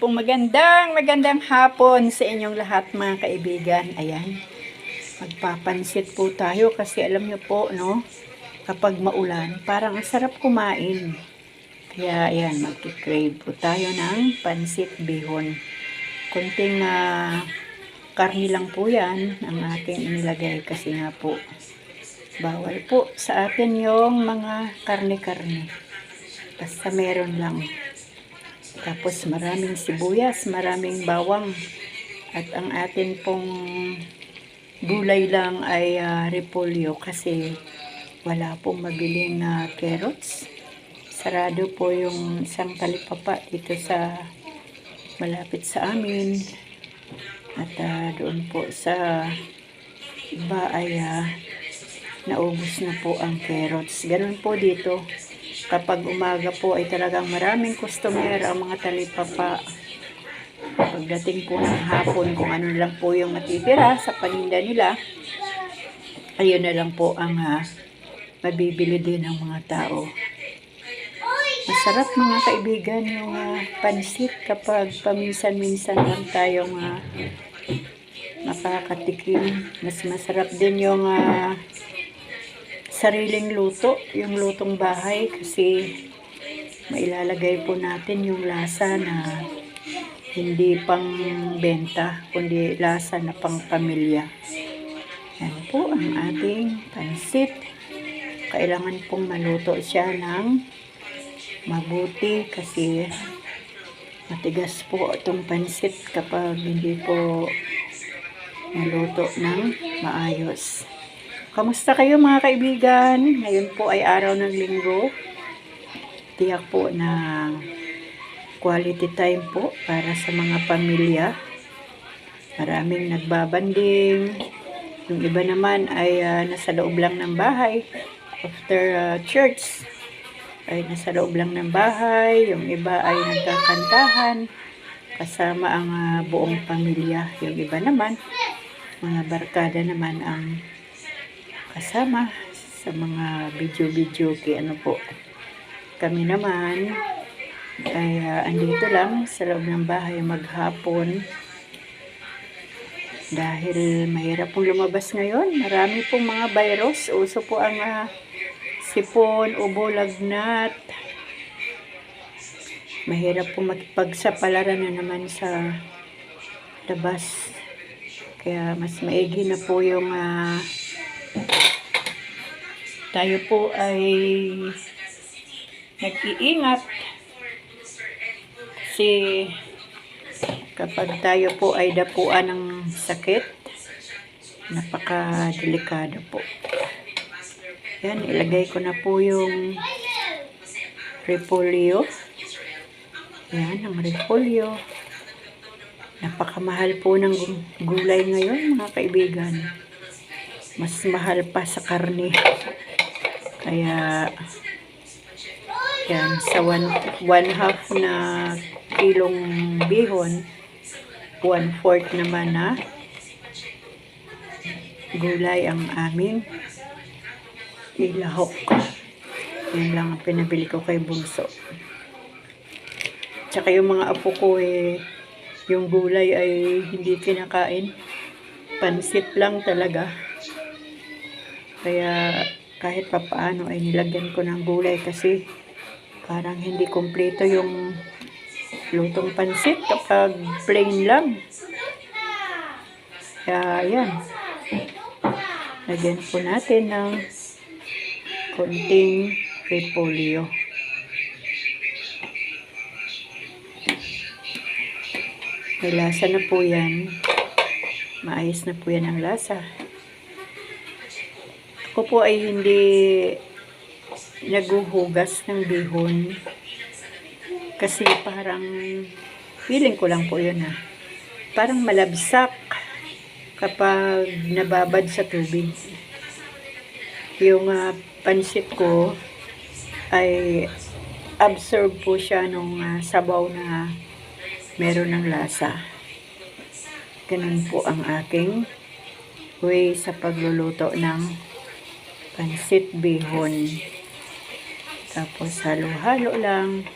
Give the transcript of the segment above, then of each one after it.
pong magandang, magandang hapon sa inyong lahat mga kaibigan. Ayan, magpapansit po tayo kasi alam niyo po, no, kapag maulan, parang ang sarap kumain. Kaya ayan, magkikrave po tayo ng pansit bihon. Kunting ah, karni lang po yan ang ating inilagay kasi nga po, bawal po sa atin yung mga karne-karne. Basta meron lang. Tapos maraming sibuyas, maraming bawang. At ang atin pong gulay lang ay ah, repolyo kasi wala pong mabiling na carrots. Sarado po yung isang talipapa dito sa malapit sa amin. At ah, doon po sa iba ay ah, naubos na po ang carrots. Ganun po dito kapag umaga po ay talagang maraming customer ang mga talipapa. Pagdating po ng hapon, kung ano lang po yung matitira sa paninda nila, ayun na lang po ang ah, mabibili din ng mga tao. Masarap mga kaibigan yung ah, pansit kapag paminsan-minsan lang tayong ah, makakatikim. Mas masarap din yung ah, sariling luto, yung lutong bahay kasi mailalagay po natin yung lasa na hindi pang benta, kundi lasa na pang pamilya. Yan po ang ating pansit. Kailangan pong maluto siya ng mabuti kasi matigas po itong pansit kapag hindi po maluto ng maayos. Kamusta kayo mga kaibigan? Ngayon po ay araw ng linggo. Tiyak po na quality time po para sa mga pamilya. Maraming nagbabanding. Yung iba naman ay ah, nasa loob lang ng bahay. After ah, church, ay nasa loob lang ng bahay. Yung iba ay nagkakantahan kasama ang ah, buong pamilya. Yung iba naman, mga barkada naman ang kasama sa mga video-video kay ano po. Kami naman ay ah, andito lang sa loob ng bahay maghapon dahil mahirap pong lumabas ngayon. Marami pong mga virus. Uso po ang ah, sipon, ubo, lagnat. Mahirap po makipagsapalaran na naman sa labas. Kaya mas maigi na po yung ah, tayo po ay nag-iingat. Kasi kapag tayo po ay dapuan ng sakit napaka-delikado po. Yan, ilagay ko na po yung repolyo. Yan, ang repolyo. Napakamahal po ng gu- gulay ngayon mga kaibigan. Mas mahal pa sa karne kaya yan, sa one, one half na kilong bihon, one fourth naman na gulay ang aming ilahok. Yan lang ang pinabili ko kay Bunso. Tsaka yung mga apo ko eh, yung gulay ay hindi kinakain. Pansit lang talaga. Kaya kahit papaano ay nilagyan ko ng gulay kasi parang hindi kompleto yung lutong pansit kapag plain lang. Kaya yan. Lagyan po natin ng konting repolyo. May lasa na po yan. Maayos na po yan ang lasa. Ako po ay hindi naguhugas ng bihon. Kasi parang, feeling ko lang po yun ha. Parang malabsak kapag nababad sa tubig. Yung ah, pansit ko ay absorb po siya nung ah, sabaw na meron ng lasa. Ganun po ang aking way sa pagluluto ng pansit bihon. Tapos halo-halo lang.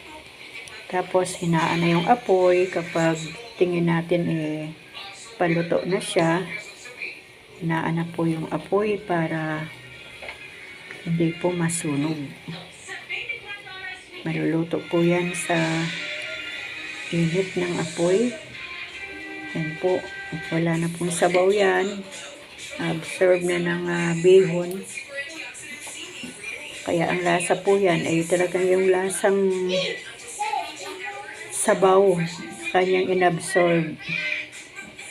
Tapos, hinaan na yung apoy. Kapag tingin natin, eh, paluto na siya. Hinaan na po yung apoy para hindi po masunog. Maluluto po yan sa init ng apoy. Yan po. Wala na pong sabaw yan. Absorb na ng ah, bihon. Kaya ang lasa po yan ay talagang yung lasang sabaw kanyang inabsorb.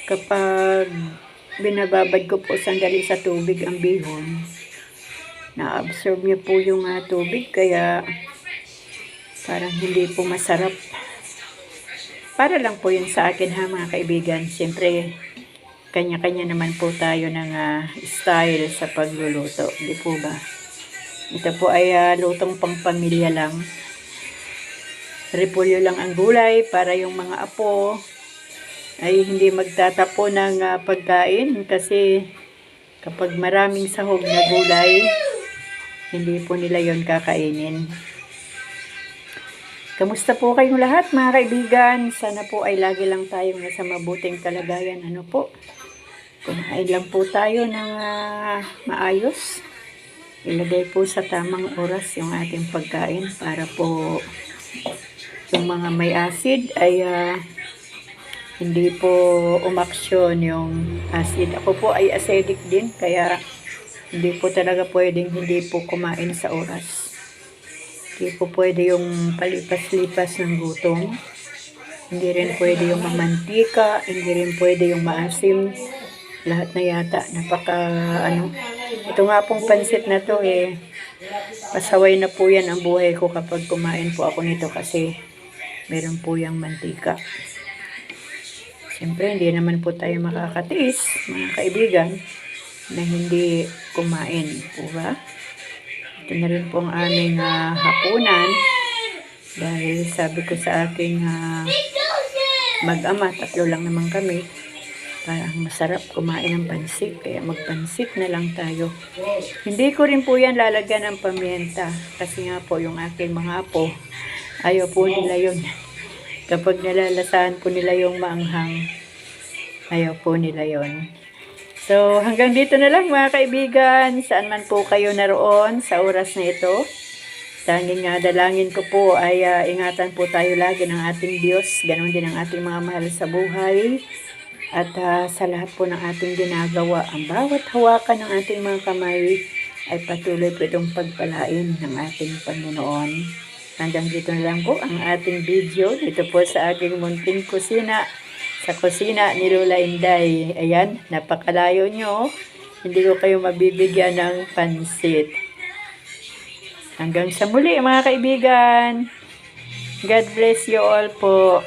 Kapag binababad ko po sandali sa tubig ang bihon, na-absorb niya po yung ah, tubig kaya parang hindi po masarap. Para lang po yun sa akin ha mga kaibigan. Siyempre, kanya-kanya naman po tayo ng ah, style sa pagluluto. Di po ba? Ito po ay ah, lutong pang pamilya lang. Repolyo lang ang gulay para yung mga apo ay hindi magtatapo ng ah, pagkain kasi kapag maraming sahog na gulay, hindi po nila yon kakainin. Kamusta po kayong lahat mga kaibigan? Sana po ay lagi lang tayong nasa mabuting kalagayan. Ano po? Kumain lang po tayo ng ah, maayos. Ilagay po sa tamang oras yung ating pagkain para po yung mga may acid ay ah, hindi po umaksyon yung acid. Ako po ay acidic din kaya hindi po talaga pwedeng hindi po kumain sa oras. Hindi po pwede yung palipas-lipas ng gutom. Hindi rin pwede yung mamantika, hindi rin pwede yung maasim. Lahat na yata, napaka ano. Ito nga pong pansit na to eh, pasaway na po yan ang buhay ko kapag kumain po ako nito kasi meron po yung mantika. Siyempre, hindi naman po tayo makakatiis, mga kaibigan, na hindi kumain po ba? Ito na rin po aming ah, hapunan dahil sabi ko sa aking ah, mag-ama, tatlo lang naman kami, parang masarap kumain ng pansit, kaya magpansit na lang tayo. Hindi ko rin po yan lalagyan ng pamienta kasi nga po yung aking mga apo, ayaw po nila yun. Kapag nalalasahan po nila yung maanghang, ayaw po nila yon. So, hanggang dito na lang mga kaibigan. Saan man po kayo naroon sa oras na ito. Tanging nga dalangin ko po ay ah, ingatan po tayo lagi ng ating Diyos. Ganon din ang ating mga mahal sa buhay. At ah, sa lahat po ng ating ginagawa, ang bawat hawakan ng ating mga kamay ay patuloy po pagpalain ng ating Panginoon. Hanggang dito na lang po ang ating video dito po sa aking munting kusina sa kusina ni Lola Inday. Ayan, napakalayo nyo. Hindi ko kayo mabibigyan ng pansit. Hanggang sa muli mga kaibigan. God bless you all po.